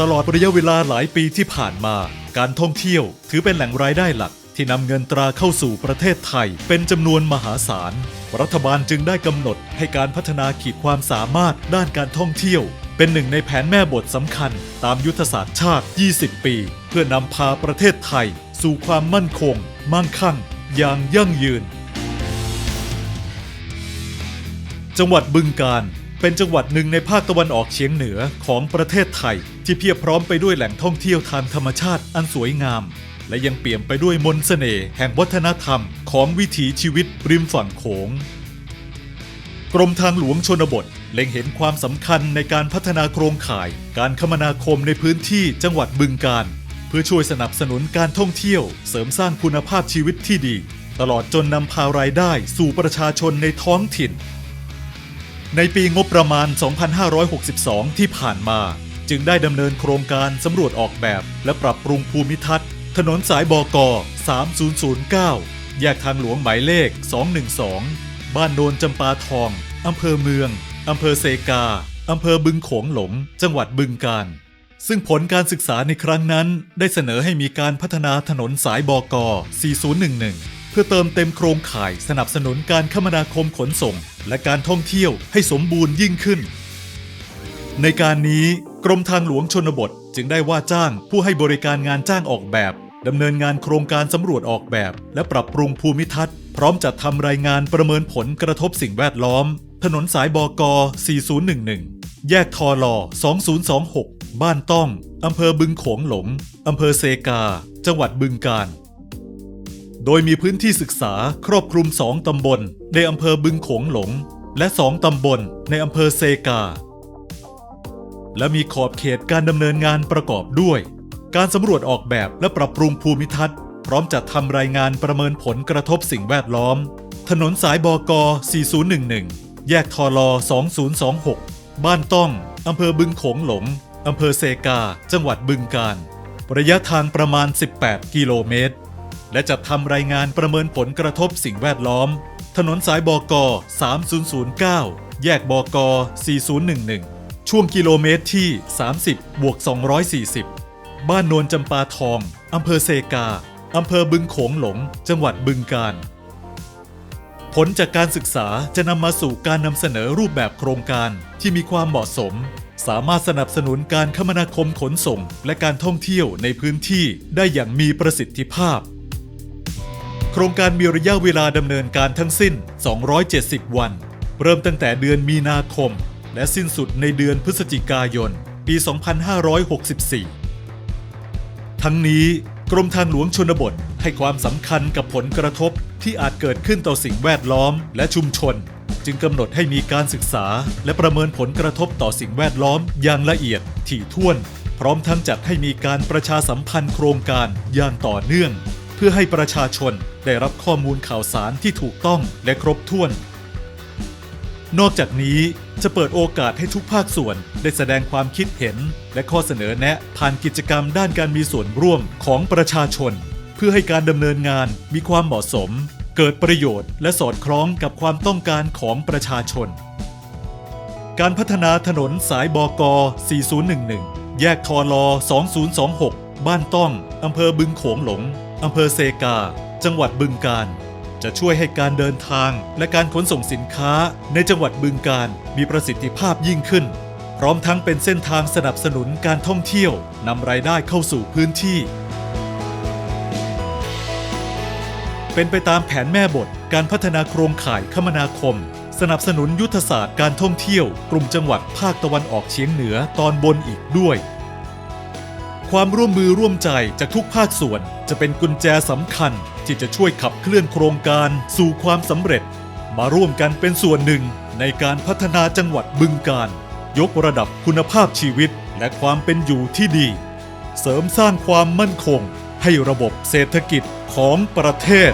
ตลอดระยะเวลาหลายปีที่ผ่านมา การท่องเที่ยวถือเป็นแหล่งรายได้หลัก ที่นำเงินตราเข้าสู่ประเทศไทย เป็นจำนวนมหาศาล รัฐบาลจึงได้กำหนดให้การพัฒนาขีดความสามารถด้านการท่องเที่ยว เป็นหนึ่งในแผนแม่บทสำคัญ ตามยุทธศาสตร์ชาติ 20 ปี เพื่อนำพาประเทศไทย สู่ความมั่นคง มั่งคั่ง อย่างยั่งยืน จังหวัดบึงกาฬเป็นจังหวัดหนึ่งในภาคตะวันออกเฉียงเหนือของประเทศไทย ที่เพียบพร้อมไปด้วยแหล่งท่องเที่ยวทางธรรมชาติอันสวยงาม และยังเปี่ยมไปด้วยมนต์เสน่ห์แห่งวัฒนธรรมของวิถีชีวิตริมฝั่งโขง กรมทางหลวงชนบท เล็งเห็นความสำคัญในการพัฒนาโครงข่าย การคมนาคมในพื้นที่จังหวัดบึงกาฬเพื่อช่วยสนับสนุนการท่องเที่ยว เสริมสร้างคุณภาพชีวิตที่ดี ตลอดจนนำพารายได้สู่ประชาชนในท้องถิ่น ในปีงบประมาณ 2562 ที่ผ่านมา จึงได้ดำเนินโครงการสำรวจออกแบบ และปรับปรุงภูมิทัศน์ ถนนสายบก 3009 แยกทางหลวงหมายเลข 212 บ้านโนนจำปาทอง อำเภอเมือง อำเภอเซกา อำเภอบึงโขงหลง จังหวัดบึงกาฬซึ่งผลการศึกษาในครั้งนั้น ได้เสนอให้มีการพัฒนาถนนสายบก 4011 เพื่อเติมเต็มโครงข่ายสนับสนุนการคมนาคมขนส่ง และการท่องเที่ยวให้สมบูรณ์ยิ่งขึ้น ในการนี้ กรมทางหลวงชนบทจึงได้ว่าจ้างผู้ให้บริการงานจ้างออกแบบดำเนินงานโครงการสำรวจออกแบบ และปรับปรุงภูมิทัศน์ พร้อมจัดทำรายงานประเมินผลกระทบสิ่งแวดล้อม ถนนสายบก 4011 แยกทอลอ2026 บ้านต้อง อำเภอบึงโขงหลง อำเภอเซกา จังหวัดบึงกาฬโดยมีพื้นที่ศึกษาครอบคลุม 2 ตำบล ในอำเภอบึงโขงหลง และ 2 ตำบล ในอำเภอเซกา และมีขอบเขตการดำเนินงานประกอบด้วย การสำรวจออกแบบและปรับปรุงภูมิทัศน์ พร้อมจัดทำรายงานประเมินผลกระทบสิ่งแวดล้อม ถนนสายบก 4011 แยกทอลอ2026 บ้านต้องอำเภอบึงโขงหลงอำเภอเซกา จังหวัดบึงกาฬระยะทางประมาณ 18 กิโลเมตร และจัดทำรายงานประเมินผลกระทบสิ่งแวดล้อม ถนนสายบก 3009 แยกบก 4011 ช่วงกิโลเมตรที่ 30บวก240 บ้านโนนจำปาทอง อำเภอเซกา อำเภอบึงโขงหลง จังหวัดบึงกาฬผลจากการศึกษาจะนำมาสู่การนำเสนอรูปแบบโครงการที่มีความเหมาะสม สามารถสนับสนุนการคมนาคมขนส่ง และการท่องเที่ยวในพื้นที่ได้อย่างมีประสิทธิภาพ โครงการมีระยะเวลาดำเนินการทั้งสิ้น 270 วัน เริ่มตั้งแต่เดือนมีนาคม และสิ้นสุดในเดือนพฤศจิกายน ปี 2564 ทั้งนี้กรมทางหลวงชนบทให้ความสำคัญกับผลกระทบที่อาจเกิดขึ้นต่อสิ่งแวดล้อมและชุมชน จึงกำหนดให้มีการศึกษา และประเมินผลกระทบต่อสิ่งแวดล้อมอย่างละเอียดถี่ถ้วน พร้อมทั้งจัดให้มีการประชาสัมพันธ์โครงการอย่างต่อเนื่อง เพื่อให้ประชาชนได้รับข้อมูลข่าวสารที่ถูกต้องและครบถ้วน นอกจากนี้จะเปิดโอกาสให้ทุกภาคส่วนได้แสดงความคิดเห็น และข้อเสนอแนะผ่านกิจกรรมด้านการมีส่วนร่วมของประชาชน เพื่อให้การดำเนินงานมีความเหมาะสม เกิดประโยชน์ และสอดคล้องกับความต้องการของประชาชน การพัฒนาถนนสายบก 4011 แยกทอลอ2026 บ้านต้องอำเภอบึงโขงหลงอำเภอเซกา จังหวัดบึงกาฬ จะช่วยให้การเดินทาง และการขนส่งสินค้าในจังหวัดบึงกาฬมีประสิทธิภาพยิ่งขึ้น พร้อมทั้งเป็นเส้นทางสนับสนุนการท่องเที่ยวนำรายได้เข้าสู่พื้นที่ เป็นไปตามแผนแม่บทการพัฒนาโครงข่ายคมนาคม สนับสนุนยุทธศาสตร์การท่องเที่ยว กลุ่มจังหวัดภาคตะวันออกเฉียงเหนือตอนบนอีกด้วยความร่วมมือร่วมใจจากทุกภาคส่วน จะเป็นกุญแจสำคัญที่จะช่วยขับเคลื่อนโครงการสู่ความสำเร็จ มาร่วมกันเป็นส่วนหนึ่งในการพัฒนาจังหวัดบึงการ ยกระดับคุณภาพชีวิตและความเป็นอยู่ที่ดี เสริมสร้างความมั่นคงให้ระบบเศรษฐกิจของประเทศ